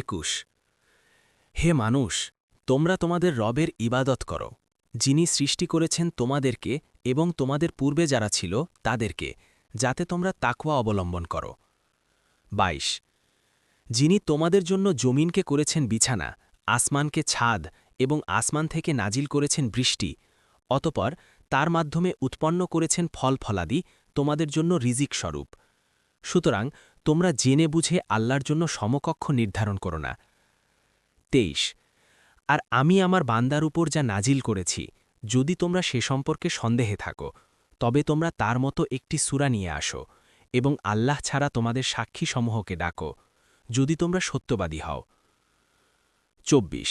একুশ। হে মানুষ, তোমরা তোমাদের রবের ইবাদত করো, যিনি সৃষ্টি করেছেন তোমাদেরকে এবং তোমাদের পূর্বে যারা ছিল তাদেরকে, যাতে তোমরা তাকওয়া অবলম্বন করো। ২২ যিনি তোমাদের জন্য জমিনকে করেছেন বিছানা, আসমানকে ছাদ এবং আসমান থেকে নাজিল করেছেন বৃষ্টি, অতপর তার মাধ্যমে উৎপন্ন করেছেন ফল ফলাদি তোমাদের জন্য রিজিক স্বরূপ। সুতরাং তোমরা জেনে বুঝে আল্লাহর জন্য সমকক্ষ নির্ধারণ করো না। তেইশ, আর আমি আমার বান্দার উপর যা নাজিল করেছি, যদি তোমরা সে সম্পর্কে সন্দেহে থাকো, তবে তোমরা তার মতো একটি সুরা নিয়ে আসো এবং আল্লাহ ছাড়া তোমাদের সাক্ষীসমূহকে ডাকো, যদি তোমরা সত্যবাদী হও। চব্বিশ,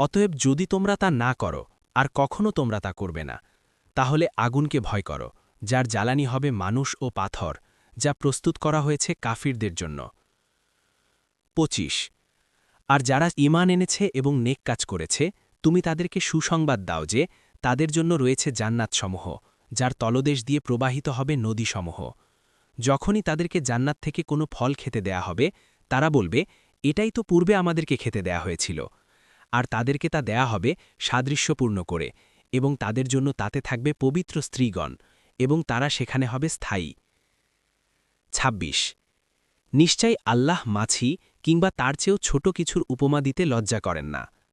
অতএব যদি তোমরা তা না করো, আর কখনো তোমরা তা করবে না, তাহলে আগুনকে ভয় করো, যার জ্বালানি হবে মানুষ ও পাথর যা প্রস্তুত করা হয়েছে কাফিরদের জন্য। ২৫ আর যারা ইমান এনেছে এবং নেক কাজ করেছে, তুমি তাদেরকে সুসংবাদ দাও যে, তাদের জন্য রয়েছে জান্নাতসমূহ, যার তলদেশ দিয়ে প্রবাহিত হবে নদীসমূহ। যখনই তাদেরকে জান্নাত থেকে কোনো ফল খেতে দেয়া হবে, তারা বলবে, এটাই তো পূর্বে আমাদেরকে খেতে দেয়া হয়েছিল। আর তাদেরকে তা দেয়া হবে সাদৃশ্যপূর্ণ করে, এবং তাদের জন্য তাতে থাকবে পবিত্র স্ত্রীগণ, এবং তারা সেখানে হবে স্থায়ী। ২৬ নিশ্চয়ই আল্লাহ মাছি কিংবা তার চেয়েও ছোট কিছুর উপমা দিতে লজ্জা করেন না।